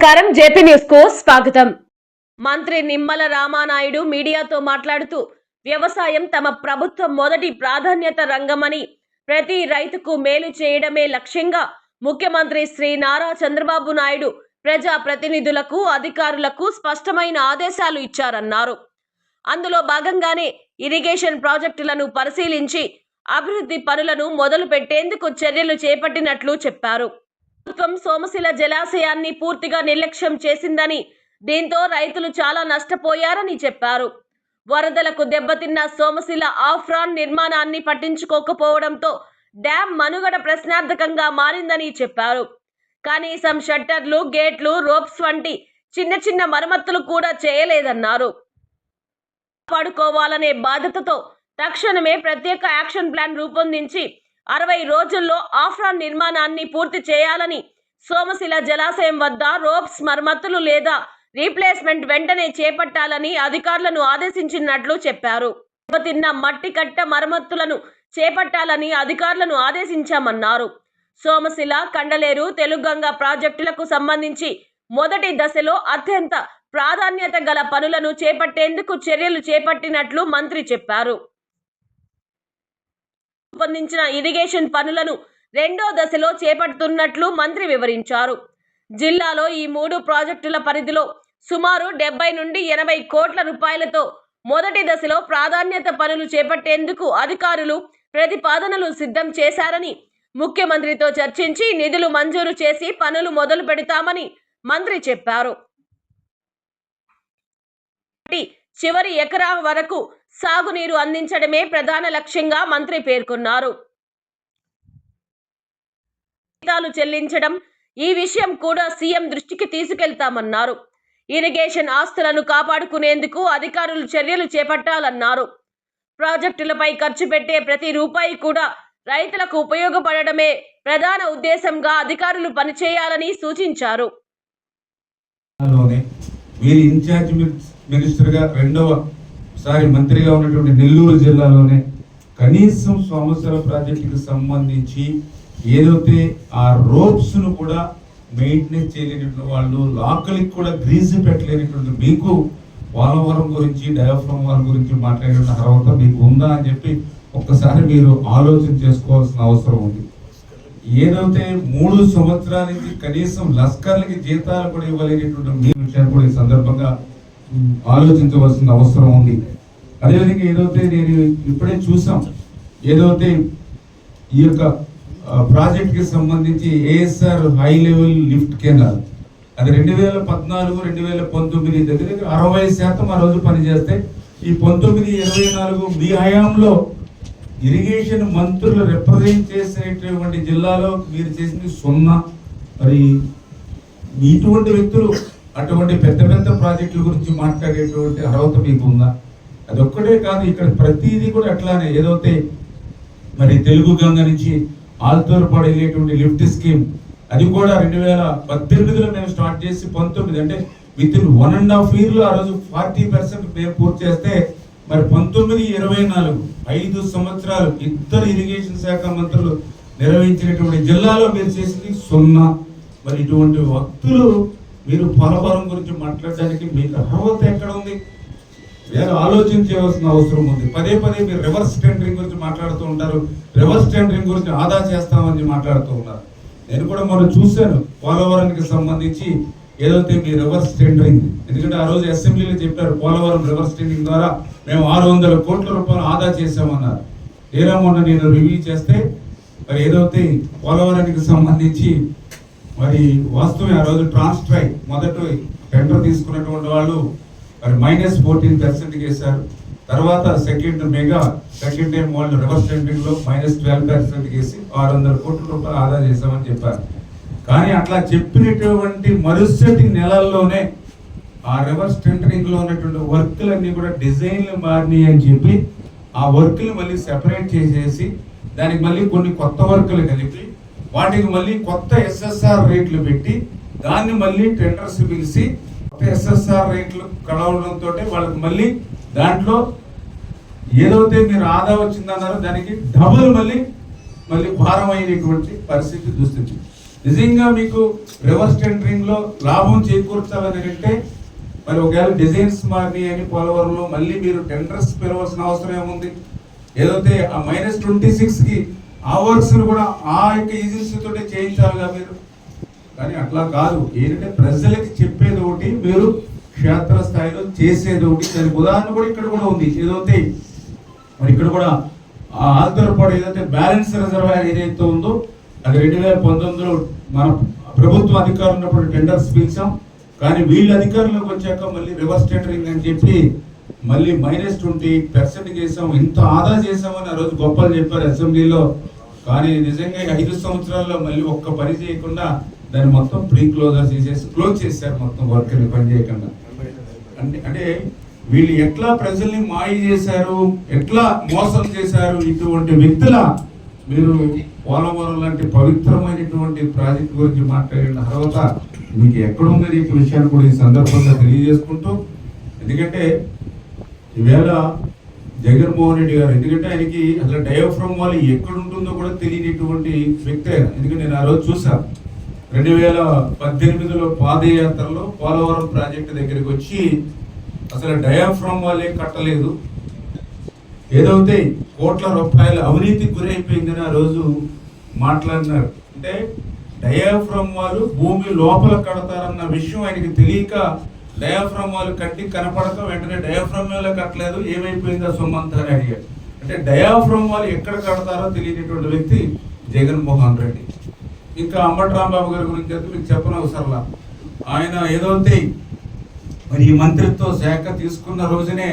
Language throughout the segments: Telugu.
నమస్కారం. జేపీ న్యూస్కు స్వాగతం. మంత్రి నిమ్మల రామానాయుడు మీడియాతో మాట్లాడుతూ వ్యవసాయం తమ ప్రభుత్వం మొదటి ప్రాధాన్యత రంగమని ప్రతి రైతుకు మేలు చేయడమే లక్ష్యంగా ముఖ్యమంత్రి శ్రీ నారా చంద్రబాబు నాయుడు ప్రజా ప్రతినిధులకు అధికారులకు స్పష్టమైన ఆదేశాలు ఇచ్చారన్నారు. అందులో భాగంగానే ఇరిగేషన్ ప్రాజెక్టులను పరిశీలించి అభివృద్ధి పనులను మొదలు పెట్టేందుకు చర్యలు చేపట్టినట్లు చెప్పారు. ప్రభుత్వం సోమశిల జలాశయాన్ని పూర్తిగా నిర్లక్ష్యం చేసిందని దీంతో రైతులు చాలా నష్టపోయారని చెప్పారు. వరదలకు దెబ్బతిన్న సోమశిల ఆఫ్రాన్ నిర్మాణాన్ని పట్టించుకోకపోవడంతో డ్యాం మనుగడ ప్రశ్నార్థకంగా మారిందని చెప్పారు. కనీసం షట్టర్లు గేట్లు రోప్స్ వంటి చిన్న చిన్న మరమ్మతులు కూడా చేయలేదన్నారు. కాపాడుకోవాలనే బాధ్యతతో తక్షణమే ప్రత్యేక యాక్షన్ ప్లాన్ రూపొందించి అరవై రోజుల్లో ఆఫ్రాన్ నిర్మాణాన్ని పూర్తి చేయాలని సోమశిల జలాశయం వద్ద రోప్స్ మరమ్మతులు లేదా రీప్లేస్మెంట్ వెంటనే చేపట్టాలని అధికారులను ఆదేశించినట్లు చెప్పారు. దెబ్బతిన్న మట్టి కట్ట మరమ్మతులను చేపట్టాలని అధికారులను ఆదేశించామన్నారు. సోమశిల కండలేరు తెలుగంగ ప్రాజెక్టులకు సంబంధించి మొదటి దశలో అత్యంత ప్రాధాన్యత గల పనులను చేపట్టేందుకు చర్యలు చేపట్టినట్లు మంత్రి చెప్పారు. రూపొందించిన ఇరిగేషన్ పనులను రెండో దశలో చేపడుతున్నట్లు మంత్రి వివరించారు. జిల్లాలో ఈ మూడు ప్రాజెక్టుల పరిధిలో సుమారు డెబ్బై నుండి ఎనభై కోట్ల రూపాయలతో మొదటి దశలో ప్రాధాన్యత పనులు చేపట్టేందుకు అధికారులు ప్రతిపాదనలు సిద్ధం చేశారని ముఖ్యమంత్రితో చర్చించి నిధులు మంజూరు చేసి పనులు మొదలు పెడతామని మంత్రి చెప్పారు. చివరి ఎకరా వరకు సాగునీరు అందించడమే ప్రధాన లక్ష్యంగా మంత్రి పేర్కొన్నారు. జీతాలు చెల్లించడం ఈ విషయం కూడా సీఎం దృష్టికి తీసుకెళ్తామన్నారు. ఇరిగేషన్ ఆస్తులను కాపాడుకునేందుకు అధికారులు చర్యలు చేపట్టాలన్నారు. ప్రాజెక్టులపై ఖర్చు పెట్టే ప్రతి రూపాయి కూడా రైతులకు ఉపయోగపడడమే ప్రధాన ఉద్దేశంగా అధికారులు పనిచేయాలని సూచించారు. మీరు ఇన్ఛార్జ్ మినిస్టర్గా రెండవ సారి మంత్రిగా ఉన్నటువంటి నెల్లూరు జిల్లాలోనే కనీసం సంవత్సర ప్రాజెక్టుకి సంబంధించి ఏదైతే ఆ రోప్స్ను కూడా మెయింటెనెన్స్ చేయలేనటువంటి వాళ్ళు లోకలికి కూడా గ్రీజ్ పెట్టలేనటువంటి మీకు పోలవరం గురించి డయాఫ్రమ్ వారం గురించి మాట్లాడిన అర్హత మీకు ఉందా అని చెప్పి ఒక్కసారి మీరు ఆలోచన చేసుకోవాల్సిన అవసరం ఉంది. ఏదైతే మూడు సంవత్సరాల నుంచి కనీసం లస్కర్లకి జీతాలు కూడా ఇవ్వలేనటువంటి మీ విషయాన్ని కూడా ఈ సందర్భంగా ఆలోచించవలసిన అవసరం ఉంది. అదేవిధంగా ఏదైతే నేను ఇప్పుడే చూసాం ఏదైతే ఈ యొక్క ప్రాజెక్ట్కి సంబంధించి ఏఎస్ఆర్ హై లెవెల్ లిఫ్ట్ కేంద్రాలు. అది రెండు వేల పద్నాలుగు రెండు వేల పంతొమ్మిది దగ్గర దగ్గర అరవై శాతం ఆ రోజు పనిచేస్తే ఈ పంతొమ్మిది ఇరవై నాలుగు మీ హయాంలో ఇరిగేషన్ మంత్రులు రిప్రజెంట్ చేసేటటువంటి జిల్లాలో మీరు చేసింది సున్నా. మరి ఇటువంటి వ్యక్తులు అటువంటి పెద్ద పెద్ద ప్రాజెక్టుల గురించి మాట్లాడేటువంటి అర్హత మీకు ఉందా అదొక్కటే కాదు ఇక్కడ ప్రతిదీ కూడా అట్లానే. ఏదైతే మరి తెలుగు గంగ నుంచి ఆల్తూరు పడేటువంటి లిఫ్ట్ స్కీమ్ అది కూడా రెండు వేల పద్దెనిమిదిలో మేము స్టార్ట్ చేసి పంతొమ్మిది అంటే within one and half ఇయర్లో ఆ రోజు ఫార్టీ పర్సెంట్ మేము పూర్తి చేస్తే మరి పంతొమ్మిది ఇరవై నాలుగు ఐదు సంవత్సరాలు ఇద్దరు ఇరిగేషన్ శాఖ మంత్రులు నిర్వహించినటువంటి జిల్లాలో మీరు చేసింది సున్నా. మరి ఇటువంటి వ్యక్తులు మీరు పోలవరం గురించి మాట్లాడడానికి మీకు అర్హత ఎక్కడ ఉంది? వేరే ఆలోచించవలసిన అవసరం ఉంది. పదే పదే మీరు రివర్స్ టెండరింగ్ గురించి మాట్లాడుతూ ఉంటారు. రివర్స్ టెండరింగ్ గురించి ఆదా చేస్తామని మాట్లాడుతూ ఉన్నారు. నేను కూడా మొన్న చూశాను పోలవరానికి సంబంధించి ఏదైతే మీ రివర్స్ టెండరింగ్ ఎందుకంటే ఆ రోజు అసెంబ్లీలో చెప్పారు పోలవరం రివర్స్ టెండరింగ్ ద్వారా మేము ఆరు వందల కోట్ల రూపాయలు ఆదా చేశామన్నారు. ఏదో మొన్న నేను రివ్యూ చేస్తే మరి ఏదైతే పోలవరానికి సంబంధించి మరి వాస్తవమే ఆ రోజు ట్రాన్స్ట్రై మొదటి టెండర్ తీసుకున్నటువంటి వాళ్ళు మరి మైనస్ ఫోర్టీన్ పర్సెంట్ చేశారు. తర్వాత సెకండ్ మెగా సెకండ్ టైం వాళ్ళు రివర్స్ టెండింగ్లో మైనస్ ట్వెల్వ్ పర్సెంట్ చేసి ఆరు వందల కోట్ల రూపాయలు ఆదా చేశామని చెప్పారు. కానీ అట్లా చెప్పినటువంటి మరుసటి నెలల్లోనే ఆ రివర్స్ టెండరింగ్లో ఉన్నటువంటి వర్క్లన్నీ కూడా డిజైన్లు మారినాయి అని చెప్పి ఆ వర్క్లు మళ్ళీ సెపరేట్ చేసేసి దానికి మళ్ళీ కొన్ని కొత్త వర్క్లు కలిపి వాటికి మళ్ళీ కొత్త ఎస్ఎస్ఆర్ రేట్లు పెట్టి దాన్ని మళ్ళీ టెండర్స్ పిలిచి కొత్త ఎస్ఎస్ఆర్ రేట్లు కలవడంతో వాళ్ళకి మళ్ళీ దాంట్లో ఏదైతే మీరు ఆదా వచ్చిందన్నారో దానికి డబుల్ మళ్ళీ మళ్ళీ భారం అయినటువంటి పరిస్థితి దుస్థితి నిజంగా మీకు రివర్స్ టెండరింగ్లో లాభం చేకూర్చాలని అంటే మరి ఒకవేళ డిజైన్స్ మారినాయి అని పోలవరంలో మళ్ళీ మీరు టెండర్స్ పిలవాల్సిన అవసరం ఏముంది? ఏదైతే ఆ మైనస్ ట్వంటీ సిక్స్కి ఆ వర్క్స్ను కూడా ఆ యొక్క ఏజెన్సీ తోటే చేయించాలిగా మీరు? కానీ అట్లా కాదు. ఏంటంటే ప్రజలకి చెప్పేది ఒకటి మీరు క్షేత్ర స్థాయిలో చేసేది ఒకటి. దానికి ఉదాహరణ కూడా ఇక్కడ కూడా ఉంది. ఏదైతే మరి ఇక్కడ కూడా ఆ ఆంధ్రపాడు ఏదైతే బ్యాలెన్స్ రిజర్వాయర్ ఏదైతే ఉందో అది రెండు వేల పంతొమ్మిదిలో మన ప్రభుత్వ అధికారులు ఉన్నప్పుడు టెండర్స్ పిలిచాం. కానీ వీళ్ళ అధికారంలోకి వచ్చాక మళ్ళీ రివర్స్ టెండరింగ్ అని చెప్పి మళ్ళీ మైనస్ ట్వంటీ పర్సెంట్ చేసాం ఇంత ఆదా చేసామని ఆ రోజు గొప్పలు చెప్పారు అసెంబ్లీలో. కానీ నిజంగా ఐదు సంవత్సరాల్లో మళ్ళీ ఒక్క పని చేయకుండా దాన్ని మొత్తం ప్రీ క్లోజర్ చేసేసి క్లోజ్ చేశారు మొత్తం వర్క్ పని చేయకుండా. అంటే అంటే వీళ్ళు ఎట్లా ప్రజల్ని మాయ చేశారు ఎట్లా మోసం చేశారు ఇటువంటి వ్యక్తుల మీరు పోలవరం లాంటి పవిత్రమైనటువంటి ప్రాజెక్ట్ గురించి మాట్లాడిన తర్వాత మీకు ఎక్కడుందని ఈ విషయాన్ని కూడా ఈ సందర్భంగా తెలియజేసుకుంటూ ఎందుకంటే ఈవేళ జగన్మోహన్ రెడ్డి గారు ఎందుకంటే ఆయనకి అసలు డయోఫ్రమ్ వాళ్ళు ఎక్కడ ఉంటుందో కూడా తెలియనటువంటి వ్యక్తి ఆయన. ఎందుకంటే నేను ఆ రోజు చూసాను రెండు వేల పద్దెనిమిదిలో పాదయాత్రలో పోలవరం ప్రాజెక్టు దగ్గరికి వచ్చి అసలు డయాఫ్రమ్ వాళ్ళే కట్టలేదు. ఏదైతే కోట్ల రూపాయల అవినీతి గురైపోయిందని ఆ రోజు మాట్లాడినారు. అంటే డయాఫ్రమ్ వాళ్ళు భూమి లోపల కడతారన్న విషయం ఆయనకి తెలియక డయాఫ్రమ్ వాళ్ళు కట్టి కనపడక వెంటనే డయాఫ్రమ్ వాళ్ళే కట్టలేదు. ఏమైపోయిందో సొమ్మంతా అని అడిగాడు. అంటే డయాఫ్రమ్ వాళ్ళు ఎక్కడ కడతారో తెలియనటువంటి వ్యక్తి జగన్మోహన్ రెడ్డి. ఇంకా అంబటి రాంబాబు గారి గురించి అయితే మీకు చెప్పనవసరంలా. ఆయన ఏదైతే మరి ఈ మంత్రిత్వ శాఖ తీసుకున్న రోజునే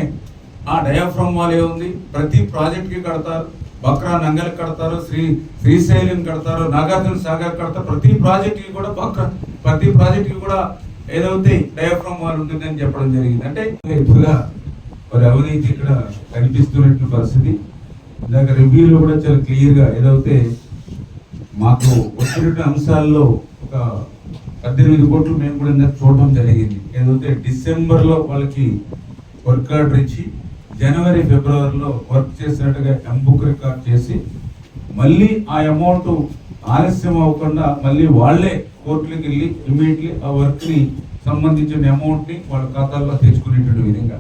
ఆ డయాఫ్రమ్ వాలే ఉంది ప్రతి ప్రాజెక్ట్కి కడతారు. బక్రా నంగల్ కడతారు శ్రీ శ్రీశైలం కడతారు నాగార్జున సాగర్ కడతారు. ప్రతి ప్రాజెక్ట్కి కూడా బక్రా ప్రతి ప్రాజెక్ట్కి కూడా ఏదైతే డయాఫ్రమ్ వాల్ ఉంటుందని చెప్పడం జరిగింది. అంటే ఎక్కువగా మరి అవినీతి ఇక్కడ కనిపిస్తున్నట్టు పరిస్థితి. ఇందాక రివ్యూలో కూడా చాలా క్లియర్గా ఏదైతే మాకు వచ్చినటువంటి అంశాల్లో ఒక పద్దెనిమిది కోట్లు మేము కూడా ఇందాక చూడడం జరిగింది. ఏదైతే డిసెంబర్లో వాళ్ళకి వర్క్ ఆర్డర్ ఇచ్చి జనవరి ఫిబ్రవరిలో వర్క్ చేసినట్టుగా ఎంబుక్ రికార్డ్ చేసి మళ్ళీ ఆ అమౌంట్ ఆలస్యం అవ్వకుండా మళ్ళీ వాళ్ళే కోర్టులకు వెళ్ళి ఇమీడియట్లీ ఆ వర్క్ని సంబంధించిన అమౌంట్ని వాళ్ళ ఖాతాల్లో తెచ్చుకునేటువంటి విధంగా.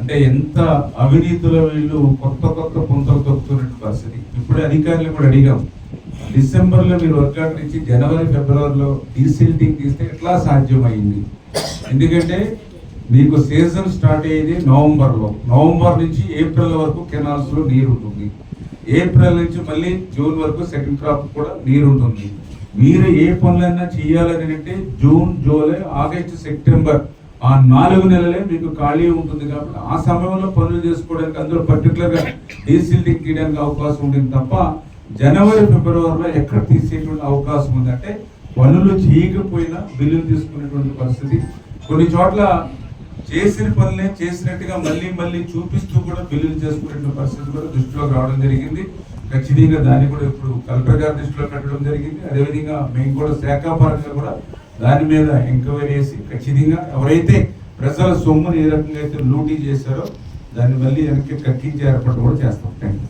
అంటే ఎంత అవినీతిలో వీళ్ళు కొత్త కొత్త పుంతలు తొక్కుతున్నటువంటి పరిస్థితి. ఇప్పుడే అధికారులు కూడా అడిగాం. డిసెంబర్లో మీరు వర్క్ ఆర్డర్ ఇచ్చి జనవరి ఫిబ్రవరిలో డీసీల్టింగ్ తీస్తే ఎట్లా సాధ్యమైంది? ఎందుకంటే మీకు సీజన్ స్టార్ట్ అయ్యేది నవంబర్లో. నవంబర్ నుంచి ఏప్రిల్ వరకు కెనాల్స్లో నీరు ఉంటుంది ఏప్రిల్ నుంచి మళ్ళీ జూన్ వరకు సెకండ్ క్రాప్ కూడా నీరు ఉంటుంది మీరు ఏ పనులైనా చేయాలని అంటే జూన్ జూలై ఆగస్టు సెప్టెంబర్ ఆ నాలుగు నెలలే మీకు ఖాళీ ఉంటుంది కాబట్టి ఆ సమయంలో పనులు చేసుకోవడానికి అందులో పర్టికులర్గా డీజిల్ తీయడానికి అవకాశం ఉంటుంది తప్ప జనవరి ఫిబ్రవరిలో ఎక్కడ తీసేటువంటి అవకాశం ఉంది అంటే పనులు చేయకపోయినా బిల్లులు తీసుకునేటువంటి పరిస్థితి. కొన్ని చోట్ల చేసిన పనులే చేసినట్టుగా మళ్ళీ మళ్ళీ చూపిస్తూ కూడా బిల్లులు చేసుకునే పరిస్థితి కూడా దృష్టిలోకి రావడం జరిగింది. ఖచ్చితంగా దాన్ని కూడా ఇప్పుడు కలెక్టర్ గారి దృష్టిలో పెట్టడం జరిగింది. అదేవిధంగా మేము కూడా శాఖాపరంగా కూడా దాని మీద ఎంక్వైరీ చేసి ఖచ్చితంగా ఎవరైతే ప్రజల సొమ్ముని ఏ రకంగా అయితే లూటీ చేశారో దాన్ని మళ్ళీ వెనక్కి కక్కించే ఏర్పాటు కూడా చేస్తాం. Thank you